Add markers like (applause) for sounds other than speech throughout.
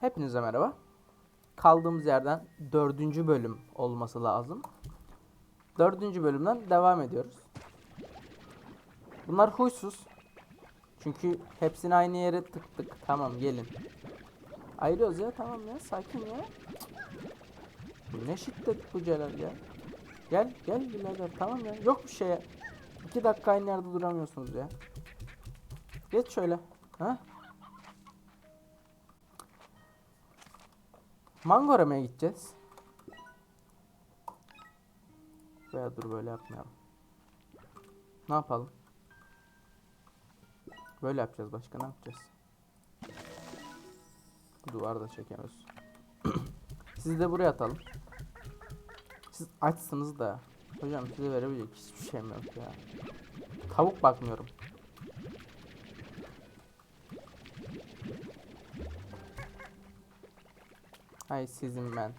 Hepinize merhaba. Kaldığımız yerden dördüncü bölüm olması lazım. Dördüncü bölümden devam ediyoruz. Bunlar huysuz. Çünkü hepsini aynı yere tıktık. Tamam gelin. Ayırıyoruz ya tamam ya sakin ya. Bu ne şiddet bu Celal ya. Gel gel birader tamam ya. Yok bir şeye. İki dakika aynı yerde duramıyorsunuz ya. Geç şöyle. Ha? Mango aramaya gideceğiz. Veya dur böyle yapmayalım. Ne yapalım? Böyle yapacağız başka ne yapacağız? Duvar da. (clears throat) Sizi de buraya atalım. Siz açsınız da. Hocam size verebilecek hiçbir şeyim yok ya. Tavuk bakmıyorum. Ay sizin ben.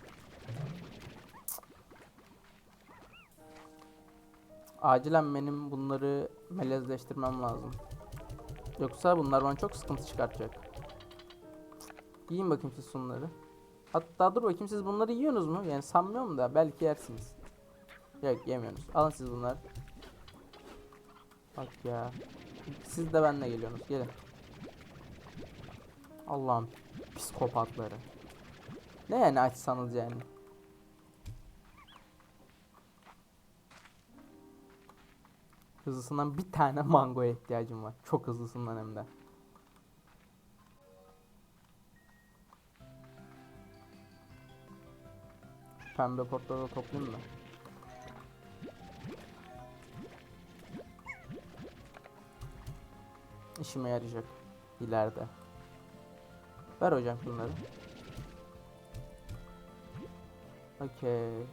Acilen benim bunları melezleştirmem lazım. Yoksa bunlar bana çok sıkıntı çıkartacak. Yiyin bakayım siz bunları. Hatta dur bakayım siz bunları yiyorsunuz mu? Yani sanmıyorum da belki yersiniz. Yok yemiyorsunuz. Alın siz bunları. Bak ya. Siz de benimle geliyorsunuz. Gelin. Allah'ım psikopatları. Ne yani açsanız yani? Hızlısından bir tane mangoya ihtiyacım var. Çok hızlısından hem de. Pembe portları toplayayım mı? İşime yarayacak ileride. Ver hocam şunları. Okey.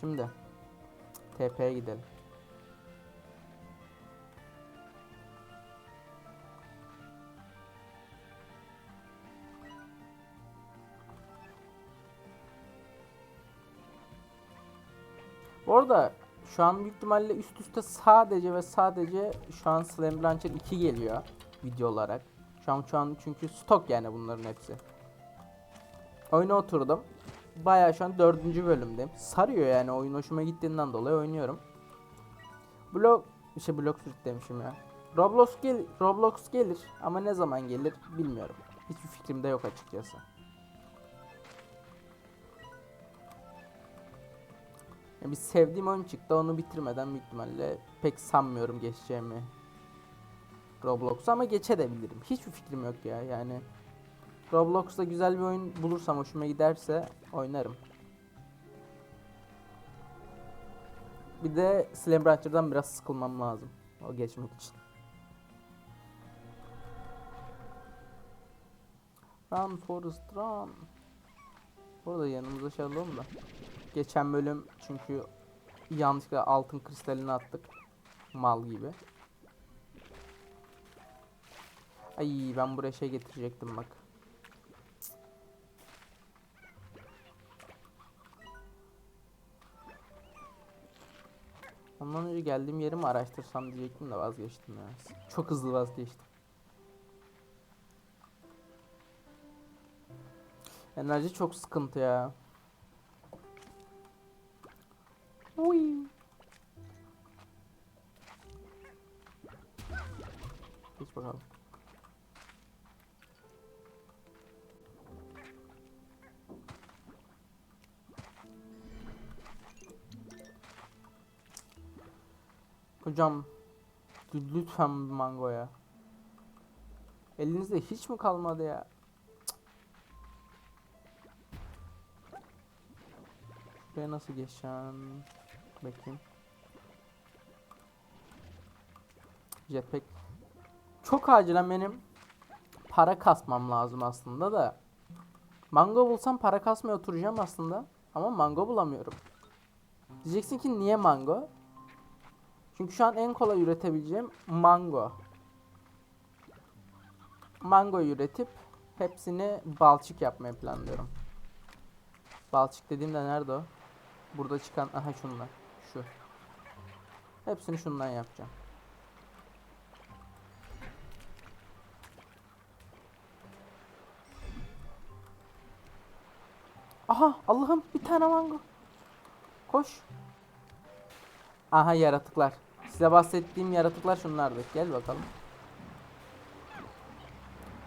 Şimdi TP'ye gidelim. Bu arada şu an büyük ihtimalle üst üste sadece ve sadece şu an Slam Launcher 2 geliyor video olarak. Şu an şu an çünkü stok yani bunların hepsi. Oyuna oturdum. Bayağı şu an dördüncü bölümdeyim. Sarıyor yani oyun hoşuma gittiğinden dolayı oynuyorum. Blok şey blok Street demişim ya. Roblox gel Roblox gelir ama ne zaman gelir bilmiyorum. Hiçbir fikrim de yok açıkçası. Ya bir sevdiğim oyun çıktı onu bitirmeden büyük ihtimalle pek sanmıyorum geçeceğimi. Roblox ama geçebilirim. Hiçbir fikrim yok ya yani. Roblox'ta güzel bir oyun bulursam hoşuma giderse oynarım. Bir de Slam Rancher'dan biraz sıkılmam lazım. O geçmek için. Run Forest run. Burada yanımıza şey alalım da. Geçen bölüm çünkü yanlışlıkla altın kristalini attık. Mal gibi. Ay ben buraya şey getirecektim bak. Ondan önce geldiğim yeri mi araştırsam diyecektim de vazgeçtim ya. Çok hızlı vazgeçtim. Enerji çok sıkıntı ya. Hocam lü- lütfen mango ya. Elinizde hiç mi kalmadı ya? Şuraya nasıl geçeceğim? Bakayım. Jetpack. Çok acilen benim para kasmam lazım aslında da. Mango bulsam para kasmaya oturacağım aslında. Ama mango bulamıyorum. Diyeceksin ki niye mango? Çünkü şu an en kolay üretebileceğim mango. Mango üretip hepsini balçık yapmayı planlıyorum. Balçık dediğimde nerede o? Burada çıkan aha şunlar. Şu. Hepsini şundan yapacağım. Aha Allah'ım bir tane mango. Koş. Aha yaratıklar. Size bahsettiğim yaratıklar şunlardı. Gel bakalım.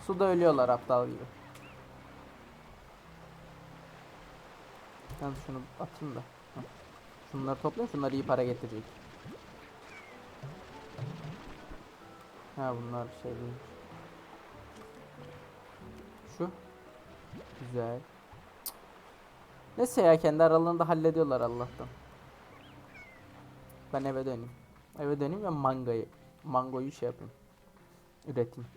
Suda ölüyorlar aptal gibi. Ben şunu atayım da. Şunları toplayayım. Şunlar iyi para getirecek. Ha bunlar şey değil. Şu. Güzel. Neyse ya kendi aralarında hallediyorlar Allah'tan. Ben eve döneyim. Eve döneyim ve mangayı, mangoyu şey yapayım. Üreteyim.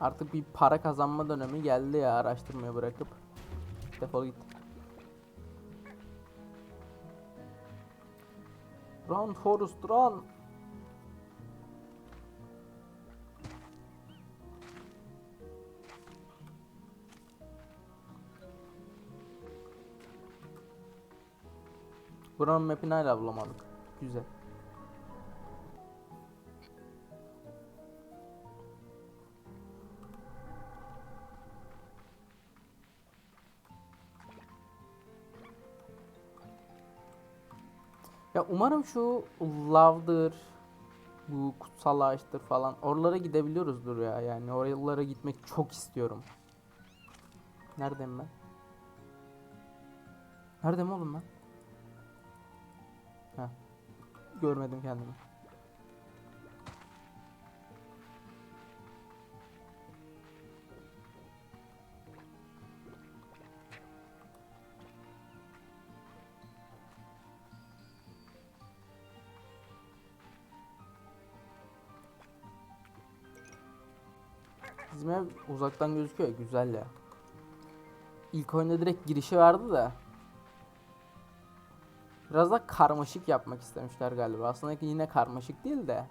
Artık bir para kazanma dönemi geldi ya araştırmayı bırakıp. Defol git. Run Forrest run. Buranın map'ini hala bulamadık. Güzel. Ya umarım şu lavdır, bu kutsal ağaçtır falan oralara gidebiliyoruzdur ya. Yani oralara gitmek çok istiyorum. Neredeyim ben? Neredeyim oğlum ben? Heh. Görmedim kendimi. Bizim ev uzaktan gözüküyor güzel ya. İlk oyunda direkt girişi vardı da. Biraz da karmaşık yapmak istemişler galiba. Aslında yine karmaşık değil de.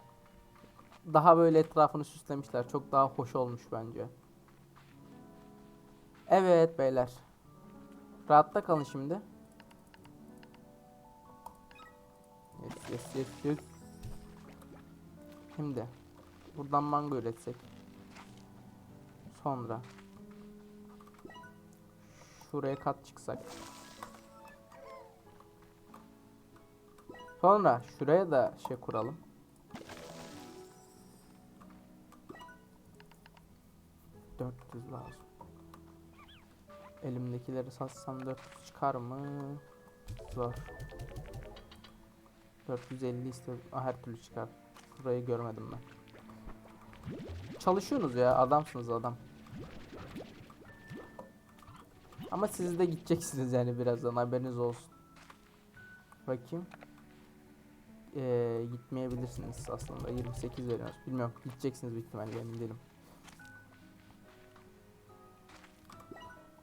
Daha böyle etrafını süslemişler. Çok daha hoş olmuş bence. Evet beyler. Rahatta kalın şimdi. Yes yes yes yes. Şimdi. Buradan mango üretsek. Sonra. Şuraya kat çıksak. Sonra şuraya da şey kuralım. Dört yüz lazım. Elimdekileri satsam 400 çıkar mı? Zor. 450 iste Aa, her türlü çıkar. Burayı görmedim ben. Çalışıyorsunuz ya adamsınız adam. Ama siz de gideceksiniz yani birazdan haberiniz olsun. Bakayım. Ee, gitmeyebilirsiniz aslında 28 veriyoruz. Bilmiyorum gideceksiniz büyük ihtimalle emin değilim.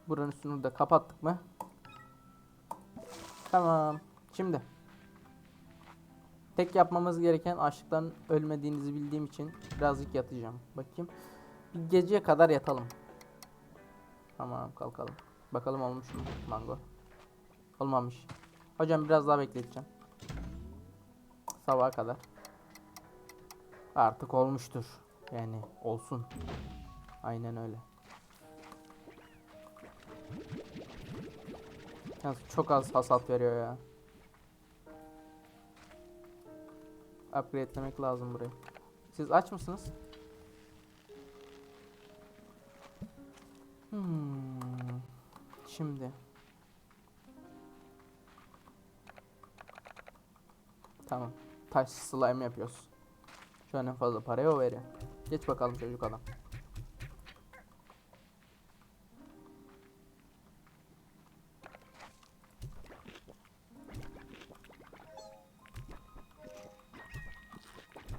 Buranın üstünü de kapattık mı? Tamam. Şimdi. Tek yapmamız gereken açlıktan ölmediğinizi bildiğim için birazcık yatacağım. Bakayım. Bir geceye kadar yatalım. Tamam kalkalım. Bakalım olmuş mu mango. Olmamış. Hocam biraz daha bekleteceğim. Sabaha kadar. Artık olmuştur. Yani olsun. Aynen öyle. Yalnız çok az hasat veriyor ya. Upgrade'lemek lazım burayı. Siz aç mısınız? Hmm. Şimdi. Tamam. Taş slime yapıyoruz. Şu an en fazla parayı o veriyor. Geç bakalım çocuk adam.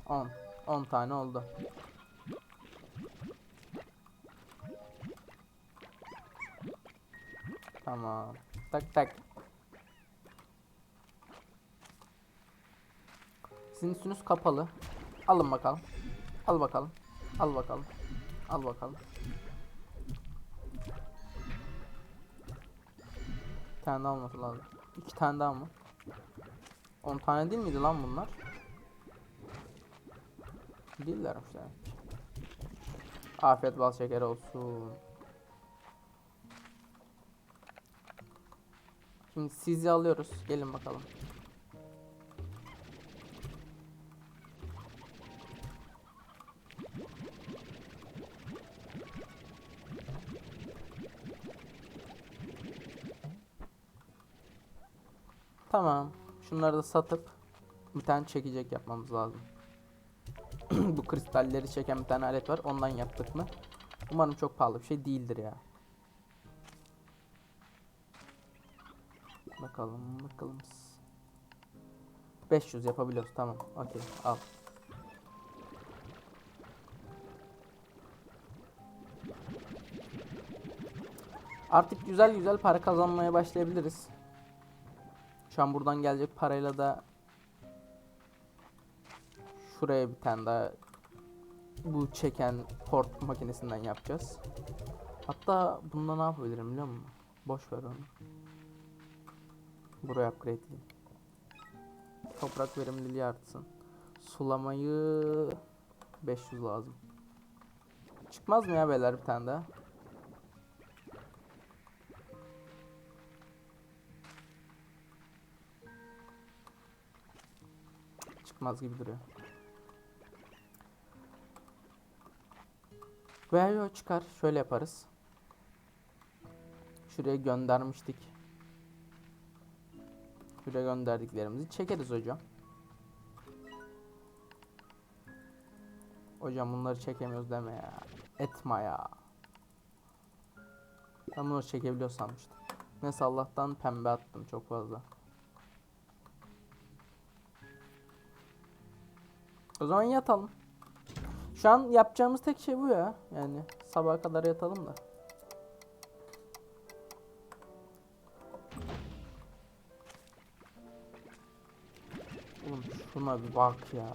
On. On tane oldu. Tamam. Tak tak. Sizin üstünüz kapalı. Alın bakalım. Al bakalım. Al bakalım. Al bakalım. Bir tane daha olması lazım. İki tane daha mı? 10 tane değil miydi lan bunlar? Değillermiş ki. Afiyet bal şeker olsun. Şimdi sizi alıyoruz. Gelin bakalım. Tamam. Şunları da satıp bir tane çekecek yapmamız lazım. (clears throat) Bu kristalleri çeken bir tane alet var. Ondan yaptık mı? Umarım çok pahalı bir şey değildir ya. Bakalım bakalım. 500 yapabiliyoruz tamam. Okey al. Artık güzel güzel para kazanmaya başlayabiliriz. Şu an buradan gelecek parayla da şuraya bir tane daha bu çeken port makinesinden yapacağız. Hatta bunda ne yapabilirim biliyor musun? Boş ver onu. Buraya upgrade edeyim. Toprak verimliliği artsın. Sulamayı 500 lazım. Çıkmaz mı ya beyler bir tane daha? Çıkmaz gibi duruyor. Veya yok çıkar. Şöyle yaparız. Şuraya göndermiştik. Şuraya gönderdiklerimizi çekeriz hocam. Hocam bunları çekemiyoruz deme ya. Etme ya. Ben bunları çekebiliyor sanmıştım. Neyse Allah'tan pembe attım çok fazla. O zaman yatalım. Şu an yapacağımız tek şey bu ya. Yani sabaha kadar yatalım da. Oğlum şuna bir bak ya.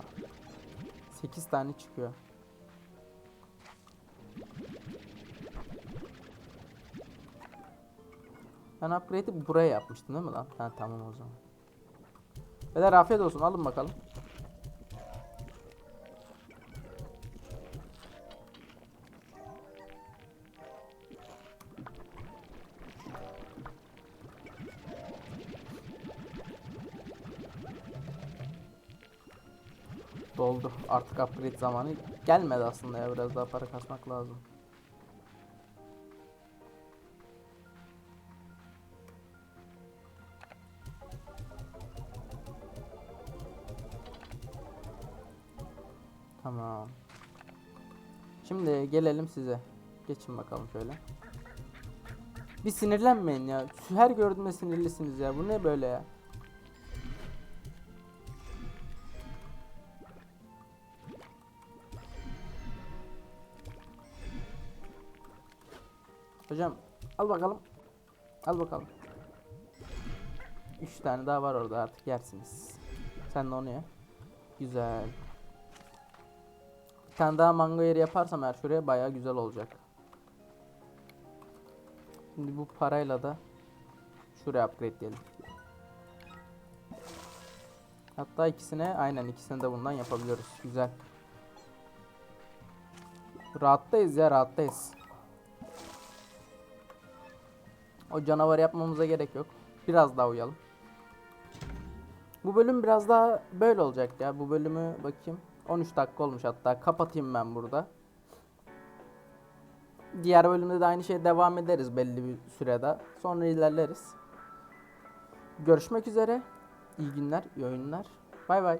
8 tane çıkıyor. Ben upgrade'i buraya yapmıştım değil mi lan? Ha tamam o zaman. Beyler afiyet olsun alın bakalım. Artık upgrade zamanı gelmedi aslında ya. Biraz daha para kasmak lazım. Tamam. Şimdi gelelim size. Geçin bakalım şöyle. Bir sinirlenmeyin ya. Her gördüğümde sinirlisiniz ya. Bu ne böyle ya? Hocam al bakalım. Al bakalım. Üç tane daha var orada artık yersiniz. Sen de onu ye. Güzel. Bir tane daha mango yeri yaparsam eğer şuraya baya güzel olacak. Şimdi bu parayla da şuraya upgrade diyelim. Hatta ikisine aynen ikisini de bundan yapabiliyoruz. Güzel. Rahattayız ya rahattayız. O canavar yapmamıza gerek yok. Biraz daha uyalım. Bu bölüm biraz daha böyle olacak ya. Bu bölümü bakayım. 13 dakika olmuş hatta. Kapatayım ben burada. Diğer bölümde de aynı şeye devam ederiz belli bir sürede. Sonra ilerleriz. Görüşmek üzere. İyi günler, iyi oyunlar. Bay bay.